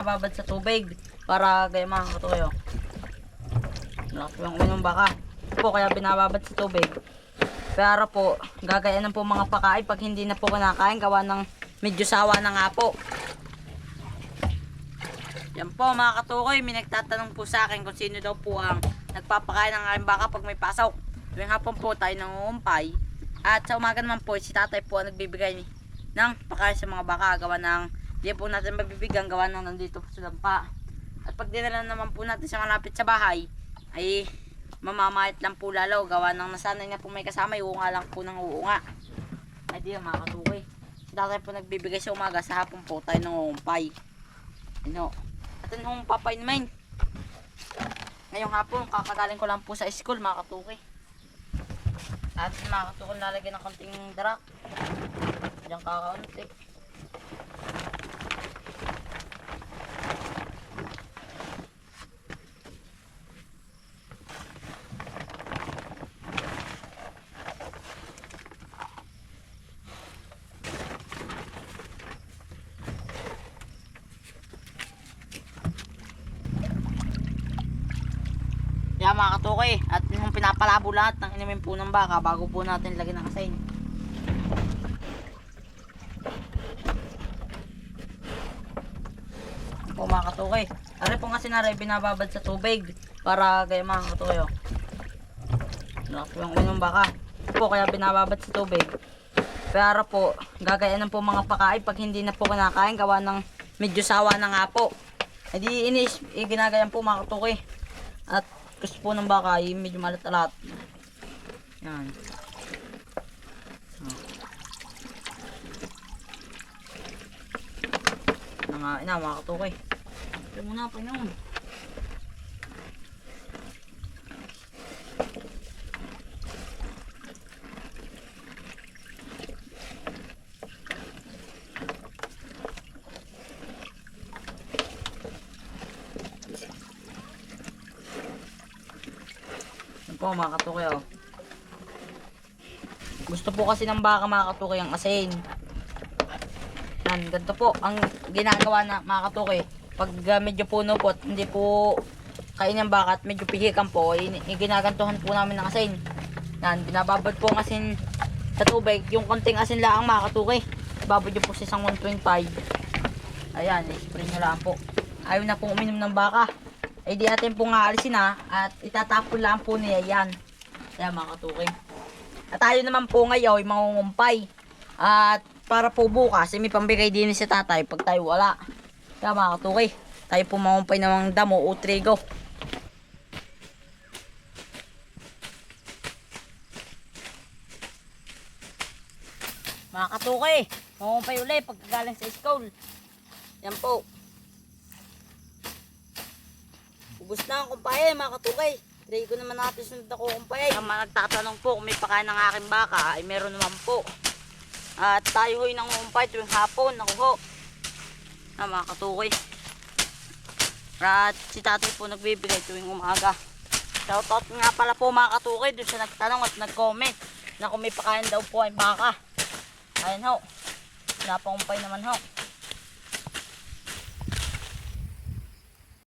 Babad sa tubig para gaya mga katuyo. Lakas po yung uminom baka. Po kaya binababad sa tubig. Pero po, gagayan po mga pakain pag hindi na po kinakain gawa ng medyo sawa na nga po. Yan po mga katukoy, may nagtatanong po sa akin kung sino daw po ang nagpapakain ng aking baka pag may pasok. Tuwing hapon po tayo nangungumpay. At sa umaga naman po, si tatay po ang nagbibigay ng pakain sa mga baka gawa ng hindi po natin mabibigyan gawa ng nandito po sa lampa. At pag dinala naman po natin sa malapit sa bahay, ay mamamahit lang po lalo gawa ng nasanay na po may kasama, uunga lang po ng uunga. Ay di mga katukoy. Tatay po nagbibigay sa umaga, sa hapon po tayo nangungumpay. Ano? At anong papay naman? Ngayong hapon, kakagaling ko lang po sa school, mga katukoy. At mga katukoy, lalagyan ng konting darak. Diyan kakaunti. Kaya mga katukoy, at yung pinapalabo lahat ng inumin po ng baka bago po natin lagyan ng asin. Yan po mga katukoy. Ari po nga sinaray binababad sa tubig para gaya mga katukoy. Oh. Lakas po baka. Po kaya binababad sa tubig. Pero po, gagayan po mga pakain pag hindi na po kinakain gawa ng medyo sawa na nga po. Hindi inis, eh, ginagayan po mga katukoy. At gusto po ng baka ay medyo malat-alat. Yan. Oh. Mga ina, mga katukoy. Ito muna pa yun. Po mga katukoy oh. Gusto po kasi ng baka mga katukoy ang asin. Yan, ganito po ang ginagawa na mga katukoy. Pag uh, medyo puno po at hindi po kain ng baka at medyo pihikan po, ginagantuhan po namin ng asin. Yan, binababad po ang asin sa tubig. Yung konting asin lang mga katukoy. Babad nyo po sa isang 125. Ayan, spray nyo lang po. Ayaw na pong uminom ng baka. Ay di atin pong aalisin na at itatapon lang po niya yan. Kaya mga katukoy. At tayo naman po ngayon ay mangungumpay. At para po bukas, ay may pambigay din si tatay pag tayo wala. Kaya mga katukoy, tayo po mangumpay ng damo o trigo. Mga katukoy, mangumpay ulit pagkagaling sa school. Yan po. Ubus na ang kumpay, mga katukay. Try ko naman natin sunod na kukumpay. Ang mga nagtatanong po kung may pakain ng aking baka, ay meron naman po. At tayo ho'y nangukumpay tuwing hapon, ako ho. Ah, mga katukay. At si tatay po nagbibigay tuwing umaga. Shoutout nga pala po mga katukay doon sa nagtanong at nag-comment na kung may pakain daw po ay baka. Ayan ho. Napangumpay naman ho.